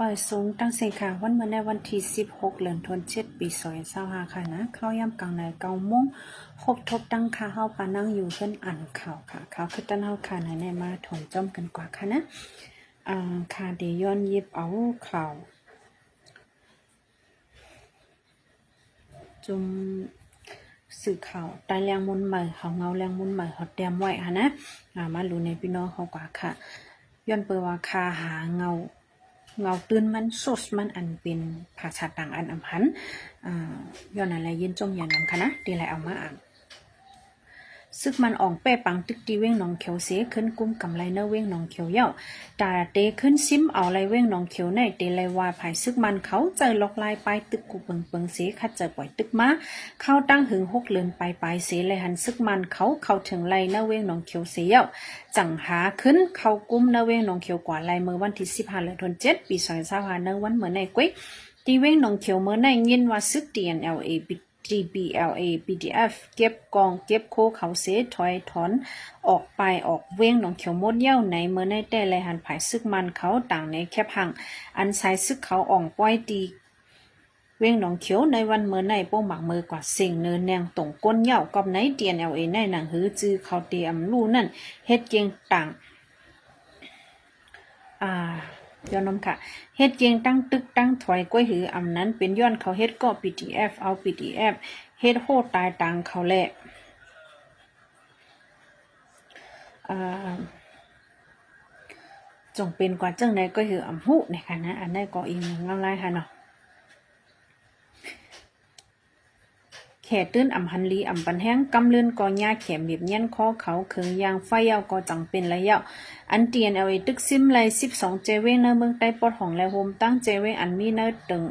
บ่ายสูงตั้งเสียงค่ะ วันเมื่อในวันที่ 16 เดือนธันวาคมปี2025ค่ะนะเข้าย่ำกลางในเก้าโมงครบทบตั้งค่ะเฮาปานั่งอยู่เพิ่อนอ่านข่าวค่ะข่าวคือตั้นเฮาค่ะในในมาถอนจ้อมกันกว่าค่ะนะอ่าค่ะเดยวย้อนยิบเอาข่าวจุมสื่อข่าวใต้แรงมุนใหม่เขาเงาแรงมุนใหม่เขาเตรียมไว้ค่ะนะอ่ามารู้ในพี่น้องเขากว่าค่ะย้อนเปิดว่าคาหาเงา เงาตื้นมันสดมันอันเป็นภาษาต่างอันอำพันอ่าย้อนอะไรยินจงอย่างนำคะนะดีไรเอามาอ่าน ซึกมันอ่องแป้ปังตึกตีเว้งหนองเขียวเสขึ้นกุ้มกำไรเนเว้งหนองเขียวเย้าตาเตขึ้นซิมเอาไรเว้งหนองเขียวในเตไรวาภายซึกมันเขาเจอลอกลายไปตึกกูเปิงเปิงเสคัดเจอปล่อยตึกมาเข้าตั้งหึงหกเลือนไปไปเสเลยหันซึกมันเขาเข้าถึงไรเนเว้งหนองเขียวเสเย้าจังหาขึ้นเข้ากุ้มเนเว้งหนองเขียวกว่าลายมือวันที่15เดือนธันวาคมปี2025เนวันเหมือนในกุ้ยตีเว้งหนองเขียวเมื่อในยินว่าซึก DNLA DBLA PDF เก็บกองเก็บโคเขาเสถอยถอนออกไปออกเว้งหนองเขียวมดเย้าในเมื่อในแต่แลหันผายซึกมันเขาต่างในแคบหังอันใช้ซึกเขาอ่องป้อยตีเว้งหนองเขียวในวันเมื่อในโป้งหมักมือกว่าเสิ่งเนินแนงตรงก้นเหย่ากับใน DNLA ในหนังหือจือเขาเตรียมลู่นั่นเฮ็ดเกียงต่างอ่า ย้อนนมค่ะ เฮ็ดเกียงตั้งตึกตั้งถอยก้วยหืออำนั้นเป็นย้อนเขาเฮ็ดก็ PDF เอา PDF เฮ็ดโหดตายต่างเขาแหละอ่จงเป็นกว่าจังใดก็คืออำหูในค่ะนะ อันนั้นก็อีกหนึ่งเงาลายค่ะเนาะแข่ตื้นอ่ำหันลีอ่ำปันแห้งกำเลื่อนกอยาเข็มเบียบเงี้ย็นคอเขาเคืองยางไฟเยาก็จังเป็นระยะ อันเตียนเอาไว้ตึกซิมไลสิบสองเจเวงเนอเมืองใต้ปอดของแลโฮมตั้งเจเวงอันมีเนอตึง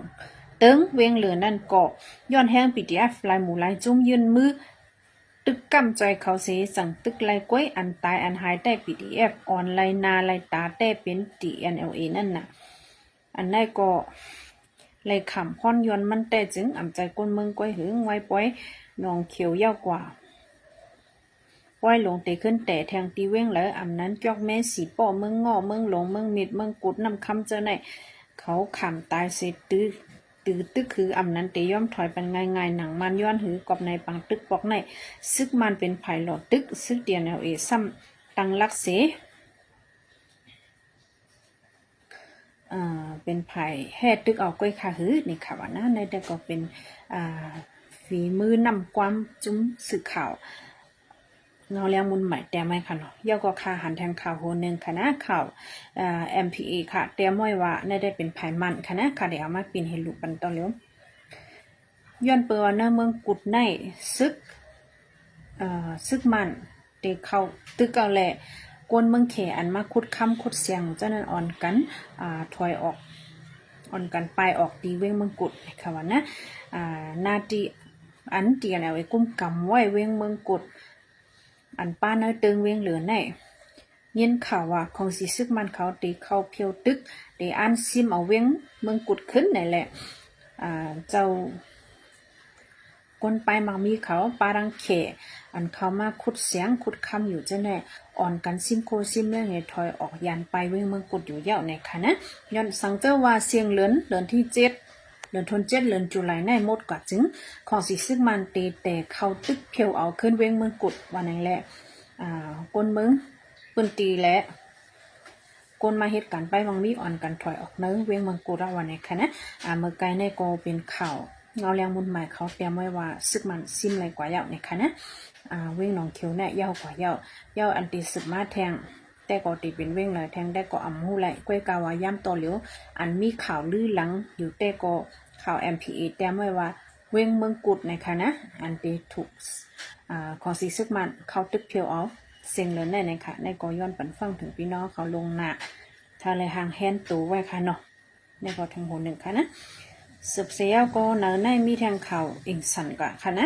เติงเวงเหลือนั่นเกาะย้อนแห้งปีดีเอฟลายหมูลายจุ้มยืนมือตึกกำใจเขาเสสั่งตึกไลกล้วยอันตายอันหายได้ PDF ออนไลน์นาไลตาแต่เป็น DNLA นั่นน่ะ อันได้ก็เลยขำพ่อนยนมันแต่จึงอ่ำใจก้นเมืองก้อยหึงไว้ป้อยนองเขียวยาวกว่า ป้อยหลงเตขึ้นแต่แทงตีเว้งแล้วอ่ำนั้นจอกแม่สีป่อเมืองงอเมืองหลงเมืองมิดเมืองกุดนำคำเจอในเขาขำตายเสร็จตื้อตื้อตึกคืออ่ำนั้นเตย่อมถอยไปง่ายๆหนังมันย้อนหือกอบในปังตึกปอกในซึกมันเป็นไผ่หลอดตึกซึกเดียนเอาเอซ้ำตังลักเสอ่าเป็นไผ่แห่ตึกเอาก้อยขาหือนี่ค่ะว่านะในแต่ก็เป็นอ่าฝีมือนำความจุ้มสื่อข่าว เงาแรงมุนใหม่แต่ไม่ค่ะเนาะย่อก็ค่าหันแทนข่าวโหนึงค่ะนะข่าวเอ่า MPA ค่ะเตรียมไว้ว่าได้เป็นไผ่มันค่ะนะค่ะเดี๋ยวเอามาปินให้ลูกปันต่อเร็วย้อนเปิดว่าเนื้อเมืองกุดในซึกเอ่อซึกมันเตเข้าตึกเอาแหละกวนเมืองเขอันมาคุดคำคุดเสียงเจ้านั้นอ่อนกันอ่าถอยออกอ่อนกันไปออกตีเว้งเมืองกุดค่ะว่านะอ่านาตีอันเตียนเอาไว้กุ้มกำไว้เว้งเมืองกุด อันป้าเนื้อตึงเว้งเหลือแน่ยินข่าวว่าของสีซึกมันเขาตีเข้าเพียวตึกตีอันซิมเอาเว้งเมืองกุดขึ้นนี่นแหละอ่าเจ้าคนไปมักมีเขาปารังเขอันเขามาขุดเสียงขุดคำอยู่จะแน่อ่อนกันซิมโคซิมเรื่องไงถอยออกยันไปเว้งเมืองกุดอยู่เยอะในค่ะนะย้อนสังเจ้าว่าเสียงเหลือนเดือนที่เจ็ด เดือนธันเจ็ดเดือนจุลายในหมดกว่าจึงของสิซึกมันเตแต่เขาตึกเพียวเอาขึ้นเว้งเมืองกุดวันนั้นแหละอ่าคนเมืองปืนตีและก้นมาเหตุการณ์ไปวังมีอ่อนกันถอยออกเนื้อเว้งเมืองกูระวันในคะนะอ่าเมื่อไกลในโกเป็นข่าวเงาแรงมุนใหม่เขาเตรียมไว้ว่าซึกมันซิมไรกว่าเยาในคะนะอ่าเว้งหนองเขียวเนี่ยยาวกว่าเยาเยาอันตีซึกมาแทงแต่ก็ตีเป็นเว้งเลยแทงได้ก็อำหูไหลก้วยกาวาย่ำต่อเหลียวอันมีข่าวลือหลังอยู่แต่ก็ ข่าว MPA แต้มไว้ว่า เวงเมืองกุดในคะนะ อันตีถูกอ่าของสีซึกมันเขาตึกเพียวเอาเสียงเลือแน่ในค่ะในก็ย้อนปันฟังถึงพี่น้องเขาลงหน้าถ้าเลยห่างแฮนตูไว้ค่ะเนาะในก็ทางหัวหนึ่งค่ะนะสืบเสียก็เนอในมีแทงข่าวอิงสันกะค่ะนะ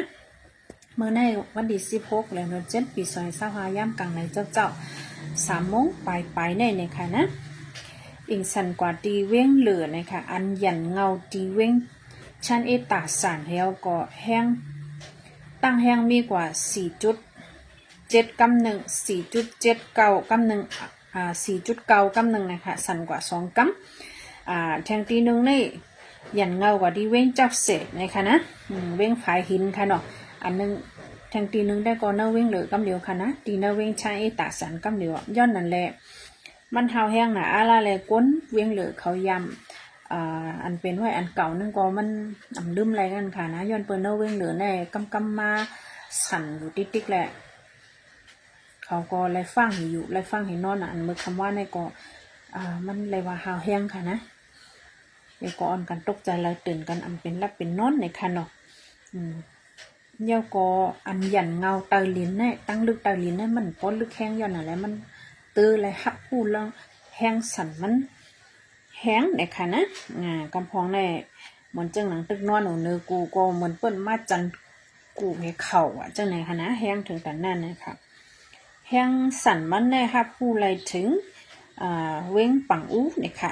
เมื่อในวันที่สิบหกเลยเดือนเจ็ดปีซอยเศร้าหาย่ำกลางในเจ้าเจ้าสามโมงปลายปลายในในค่ะนะ อิงสันกว่าตีเว้งเหลือนะคะอันหยันเงาตีเว้งชั้นเอตาสานเฮวก็แห้งตั้งแห้งมีกว่าสี่จุดเจ็ดกำหนึ่งสี่จุดเจ็ดเก้ากำหนึ่งอ่าสี่จุดเก้ากำหนึ่งนะคะสั่นกว่าสองกอ่าแทงตีหนึ่งนี่หยันเงากว่าที่เว้งจับเสร็จนะคะนะเว้งฝายหินค่ะเนาะอันนึงแทงตีหนึงได้ก็เนาเว้งเหลือกำเดียวค่ะนะตีเนาเว้งใช้ตาสันกำเดียวย้อนนั่นแหละ มันเฮาแห้งนาอะไรแลก้นเว้งเหลือเขายำอ่าอันเป็นไว้อันเก่านั่นก็มันอำลืมอะไรกันค่ะนะย้อนเปิ้นเนาเว้งเหลือแน่กำกำมาสั่นอยู่ติ๊กๆแหละ เขาก็ไล่ฟังอยู่ไล่ฟังให้นอนอะอันมือคำว่าในก็อ่ามันเลยว่าหาแห้งค่ะนะเดี๋ยวก็อ่อนกันตกใจเลยตื่นกันอันเป็นรับเป็นนอนในค่ะเนาะอืมเดี๋ยวก็อันหยันเงาเตาลินเนี่ยตั้งลึกเตาลินเนี่ยมันป้นลึกแห้งย้อนอะไรมัน ตื้อเลยหับพูล้วแห้งสันมันแห้งในค่ะนะอ่ากำพองในเหมือนจังหนังตึกนอนหนูเนื้อกูก็เหมือนเปิ้นมาจันกูให้เข่าอะจังไหนค่ะนะแห้งถึงแต่นั่นนะคะแห้งสันมันได้ค่ะผู้ไรถึงอ่าเว้งปังอู้เนี่ยค่ะ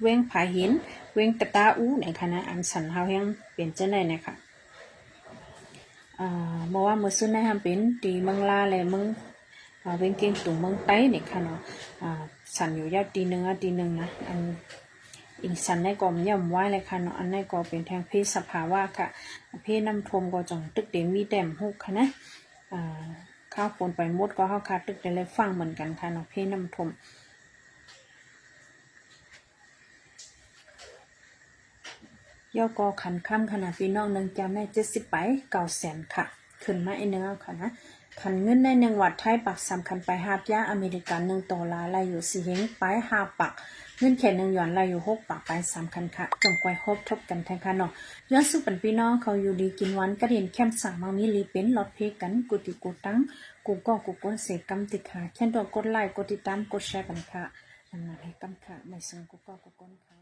เว้งผาหิน เว้งตะตาอู้เนี่ยค่ะนะอันสันเฮาแห้งเปลี่ยนจังไหนนะคะอ่าเมื่อว่ามือซื้อในทำเป็นตีเมืองลาเลยเมืองอ่า เว้งเก่งตุงเมืองไต้เนี่ยค่ะเนาะอ่าสันอยู่ยาวตีหนึ่งอะตีหนึ่งนะอันอิงสันในกอมย่อมไว้เลยค่ะเนาะอันในกอเป็นแทงเพศสภาวะค่ะเพศน้ำทมก็จังตึกเดมีแดมหุกค่ะนะอ่าข้าวฝนไปมดก็เข้าคาตึกได้เลยฟังเหมือนกันค่ะเนาะเพศน้ำทมย่อกอขันค่ำขนาดพี่น้องหนึ่งจำได้เจ็ดสิบไปเก้าแสนค่ะ ขึ้นมาไอเนื้อค่ะนะ ขันเงินในหนึ่งวัดไทยปักสำคัญไปหาบย่าอเมริกันหนึ่งตัวลาลายอยู่สี่เฮงไปห้าปัก เงินแค่หนึ่งหยวนลายอยู่หกปากไปสามคันค่ะจงไกวครบทบกันแทงค่ะเนาะย้อนสู้ปันพี่น้องเขาอยู่ดีกินวันกระเด็นแคมสั่งมามีรีเป็นหลอดเพกันกุติกูตั้งกูก็กูก้นเสกกำติดค่ะแค่ตัวกดไลค์กดติดตามกดแชร์กันค่ะอันนั้นให้กำค่ะไม่ซึ่งกูก็กูก้นค่ะ